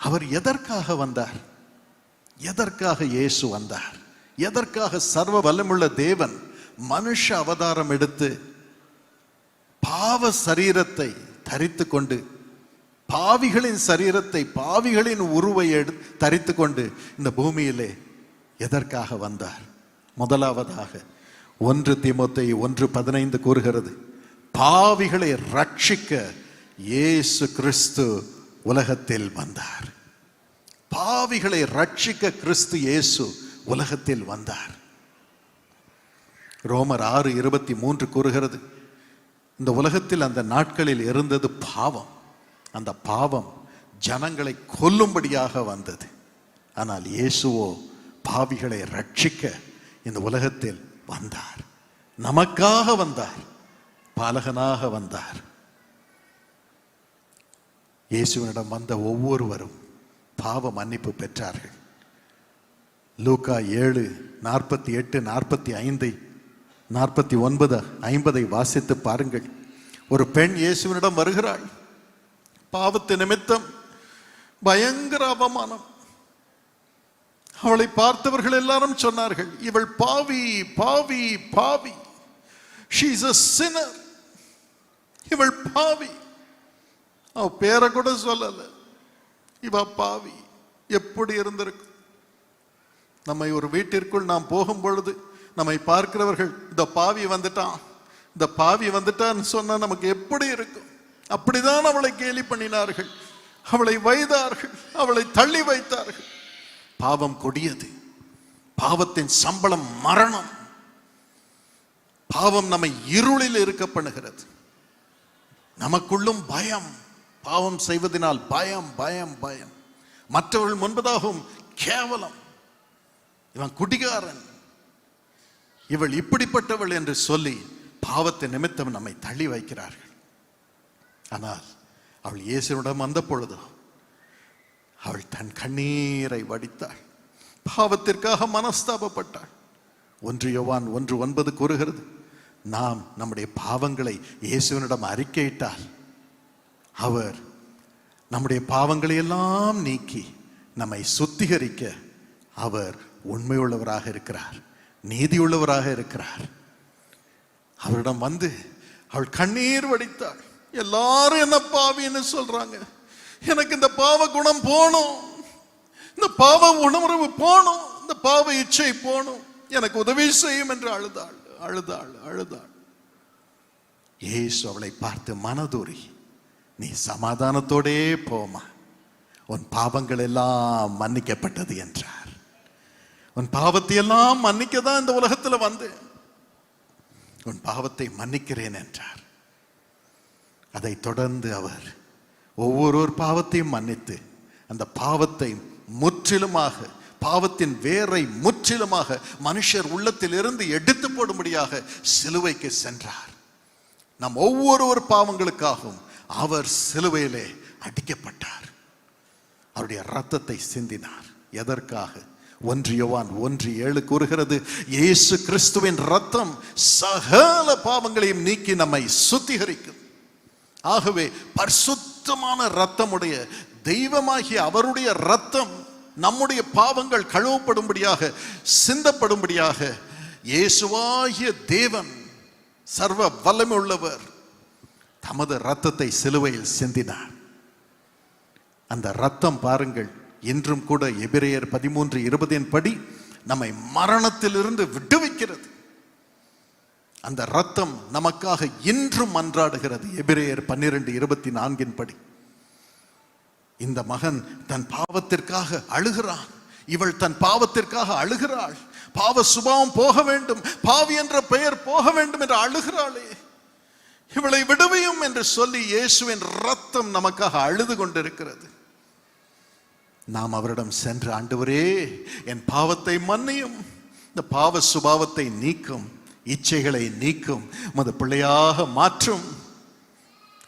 அவர் எதற்காக வந்தார்? எதற்காக இயேசு வந்தார்? எதற்காக சர்வ வல்லமுள்ள தேவன் மனுஷ அவதாரம் எடுத்து பாவ சரீரத்தை தரித்து கொண்டு பாவிகளின் சரீரத்தை பாவிகளின் உருவை எடு தரித்து கொண்டு இந்த பூமியிலே எதற்காக வந்தார்? முதலாவதாக ஒன்று திமுத்தை ஒன்று பதினைந்து கூறுகிறது பாவிகளை ரட்சிக்க இயேசு கிறிஸ்து உலகத்தில் வந்தார். பாவிகளை ரட்சிக்க கிறிஸ்து இயேசு உலகத்தில் வந்தார். ரோமர் ஆறு இருபத்தி மூன்று கூறுகிறது இந்த உலகத்தில் அந்த நாட்களில் இருந்தது பாவம். அந்த பாவம் ஜனங்களை கொல்லும்படியாக வந்தது. ஆனால் இயேசுவோ பாவிகளை ரட்சிக்க இந்த உலகத்தில் வந்தார். நமக்காக வந்தார். பாலகனாக வந்தார். இயேசுவினிடம் வந்த ஒவ்வொருவரும் பாவ மன்னிப்பு பெற்றார்கள். லூக்கா ஏழு நாற்பத்தி எட்டு நாற்பத்தி ஐந்தை நாற்பத்தி ஒன்பது ஐம்பதை வாசித்து பாருங்கள். ஒரு பெண் இயேசுவினிடம் வருகிறாள். பாவத்து நிமித்தம் பயங்கர அவமானம். அவளை பார்த்தவர்கள் எல்லாரும் சொன்னார்கள் இவள் பாவி பாவி பாவி. ஷீஸ் அ சினர் இவள் பாவி. அவன் பேரை கூட சொல்லல. இவ பாவி. எப்படி இருந்திருக்கும் நம்மை ஒரு வீட்டிற்குள் நாம் போகும் பொழுது நம்மை பார்க்கிறவர்கள் இந்த பாவி வந்துட்டான். இந்த பாவி வந்துட்டான்னு சொன்னா நமக்கு எப்படி இருக்கும்? அப்படிதான் அவளை கேலி பண்ணினார்கள். அவளை வைத்தார்கள் அவளை தள்ளி வைத்தார்கள். பாவம் கொடியது. பாவத்தின் சம்பளம் மரணம். பாவம் நம்மை இருளில் இருக்க பண்ணுகிறது. நமக்குள்ளும் பயம். பாவம் செய்வதனால் பயம் பயம் பயம். மற்றவர்கள் முன்பதாகவும் கேவலம். இவன் குடிகாரன். இவள் இப்படிப்பட்டவள் என்று சொல்லி பாவத்தை நிமித்தம் நம்மை தள்ளி வைக்கிறார்கள். ஆனால் அவள் இயேசுவிடம் வந்த பொழுதோ அவள் தன் கண்ணீரை வடித்தாள். பாவத்திற்காக மனஸ்தாபப்பட்டாள். ஒன்று யோவான் ஒன்று ஒன்பது கூறுகிறது நாம் நம்முடைய பாவங்களை இயேசுவினிடம் அறிக்கையிட்டால் அவர் நம்முடைய பாவங்களை எல்லாம் நீக்கி நம்மை சுத்திகரிக்க அவர் உண்மையுள்ளவராக இருக்கிறார் நீதியுள்ளவராக இருக்கிறார். அவரிடம் வந்து அவள் கண்ணீர் வடித்தாள். எல்லாரும் என்ன பாவின்னு சொல்றாங்க. எனக்கு இந்த பாவ குணம் போகணும். இந்த பாவ உணர்வு போகணும். இந்த பாவ இச்சை போகணும். எனக்கு உதவி செய்யும் என்று அழுதாள் அழுதாள் அழுதாள். ஏசு அவளை பார்த்து மனதுரி நீ சமாதானத்தோடே போமா. உன் பாவங்கள் எல்லாம் மன்னிக்கப்பட்டது என்றார். உன் பாவத்தை எல்லாம் மன்னிக்க தான் இந்த உலகத்துல வந்து. உன் பாவத்தை மன்னிக்கிறேன் என்றார். அதை தொடர்ந்து அவர் ஒவ்வொரு பாவத்தையும் மன்னித்து அந்த பாவத்தை முற்றிலுமாக பாவத்தின் வேரை முற்றிலுமாக மனுஷர் உள்ளத்தில் இருந்து எடுத்து போடும்படியாக சிலுவைக்கு சென்றார். நம் ஒவ்வொருவர் பாவங்களுக்காகவும் அவர் சிலுவையிலே அடிக்கப்பட்டார். அவருடைய ரத்தத்தை சிந்தினார். எதற்காக? ஒன்று யோவான் ஒன்று ஏழு கூறுகிறது இயேசு கிறிஸ்துவின் ரத்தம் சகல பாவங்களையும் நீக்கி நம்மை சுத்திகரிக்கும். ஆகவே பரிசுத்தமான ரத்தமுடைய தெய்வமாகிய அவருடைய ரத்தம் நம்முடைய பாவங்கள் கழுவப்படும்படியாக சிந்தப்படும்படியாக இயேசுவாகிய தேவன் சர்வ வல்லமை உள்ளவர். தமது ரத்தத்தை சிலுவையில் சிந்தினார். அந்த ரத்தம் பாருங்கள் இன்றும் கூட எபிரேயர் பதிமூன்று இருபதின் படி நம்மை மரணத்திலிருந்து விடுவிக்கிறது. அந்த ரத்தம் நமக்காக இன்றும் மன்றாடுகிறது எபிரேயர் பன்னிரண்டு இருபத்தி நான்கின் படி. இந்த மகன் தன் பாவத்திற்காக அழுகிறான். இவள் தன் பாவத்திற்காக அழுகிறாள். பாவ சுபாவம் போக வேண்டும். பாவி என்ற பெயர் போக வேண்டும் என்று அழுகிறாளே. இவளை விடுவியும் என்று சொல்லி இயேசுவின் ரத்தம் நமக்காக அழுது கொண்டிருக்கிறது. நாம் அவரிடம் சென்று ஆண்டவரே என் பாவத்தை மன்னியும். இந்த பாவ சுபாவத்தை நீக்கும். இச்சைகளை நீக்கும். மது பிள்ளையாக மாற்றும்.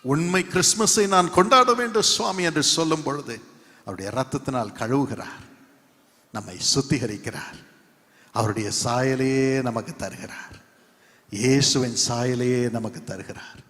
உண்மை கிறிஸ்மஸை நான் கொண்டாட வேண்டும் சுவாமி என்று சொல்லும் பொழுது அவருடைய ரத்தத்தினால் கழுவுகிறார். நம்மை சுத்திகரிக்கிறார். அவருடைய சாயலையே நமக்கு தருகிறார். இயேசுவின் சாயலையே நமக்கு தருகிறார்.